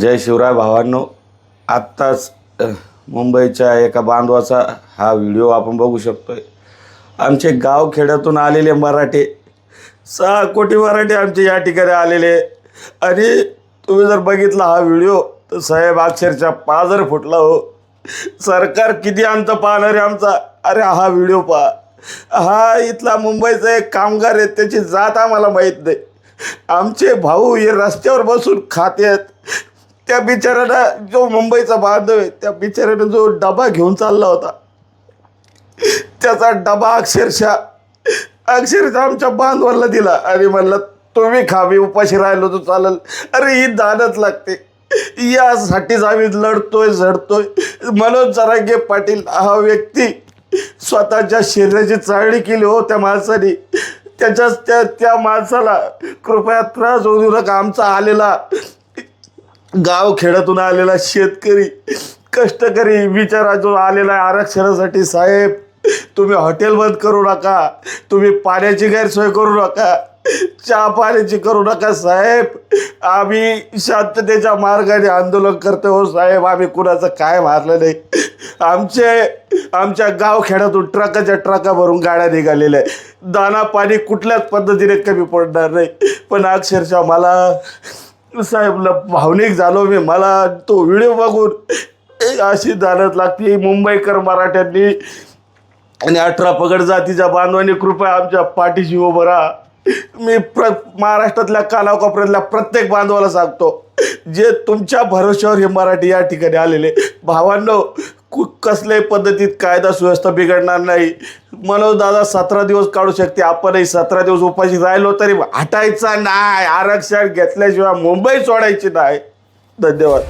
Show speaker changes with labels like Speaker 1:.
Speaker 1: जय शिवराय भावांनो आत्ताच मुंबईच्या एका बांधवाचा हा व्हिडिओ आपण बघू शकतोय. आमचे गाव खेड्यातून आलेले मराठे सहा कोटी मराठे आमचे या ठिकाणी आलेले. आणि तुम्ही जर बघितला हा व्हिडिओ तर साहेब अक्षरशः पाजर फुटला हो. सरकार किती अंत पाहणार आहे आमचा? अरे हा व्हिडिओ पहा. हा इथला मुंबईचा एक कामगार आहे त्याची जात आम्हाला माहीत नाही. आमचे भाऊ हे रस्त्यावर बसून खातेत त्या बिचाऱ्याला जो मुंबईचा बांधव आहे त्या बिचाऱ्यानं जो डबा घेऊन चालला होता त्याचा डबा अक्षरशः अक्षरशः आमच्या बांधवाला दिला. आणि म्हणलं तुम्ही खावी उपाशी राहिलो तर चालेल. अरे ही दानच लागते. यासाठीच आम्ही लढतोय झडतोय. मनोज जरांगे पाटील हा व्यक्ती स्वतःच्या शरीराची चाळणी केली हो त्या माणसाने. त्याच्याच त्या त्या माणसाला कृपया त्रास होऊ नका आमचा आलेला गाव खेड्यातून आलेला शेतकरी कष्टकरी बिचारा जो आलेला आहे आरक्षणासाठी साहेब. तुम्ही हॉटेल बंद करू नका. तुम्ही पाण्याची गैरसोय करू नका. चहा पाण्याची करू नका साहेब. आम्ही शांततेच्या मार्गाने आंदोलन करतो हो साहेब. आम्ही कुणाचं काय मारलं नाही. आमचे आमच्या गाव खेड्यातून ट्रकाच्या ट्रका भरून गाड्या निघालेल्या दाना पाणी कुठल्याच पद्धतीने कमी पडणार नाही. पण अक्षरशः मला साहेब भावनिक झालो मी. मला तो व्हिडिओ बघून अशी जाणत लागते. मुंबईकर मराठ्यांनी आणि अठरा पगड जातीच्या बांधवांनी कृपया आमच्या पाठीशी उभं राहा. मी प्र महाराष्ट्रातल्या कानाकोपऱ्यातल्या प्रत्येक बांधवाला सांगतो जे तुमच्या भरोश्यावर हे मराठी या ठिकाणी आलेले. भावांनो कसल्याही पद्धतीत कायदा सुव्यवस्था बिघडणार नाही. मनोज दादा सतरा दिवस काढू शकते. आपणही सतरा दिवस उपाशी राहिलो तरी हटायचा नाही. आरक्षण घेतल्याशिवाय मुंबई सोडायची नाही. धन्यवाद.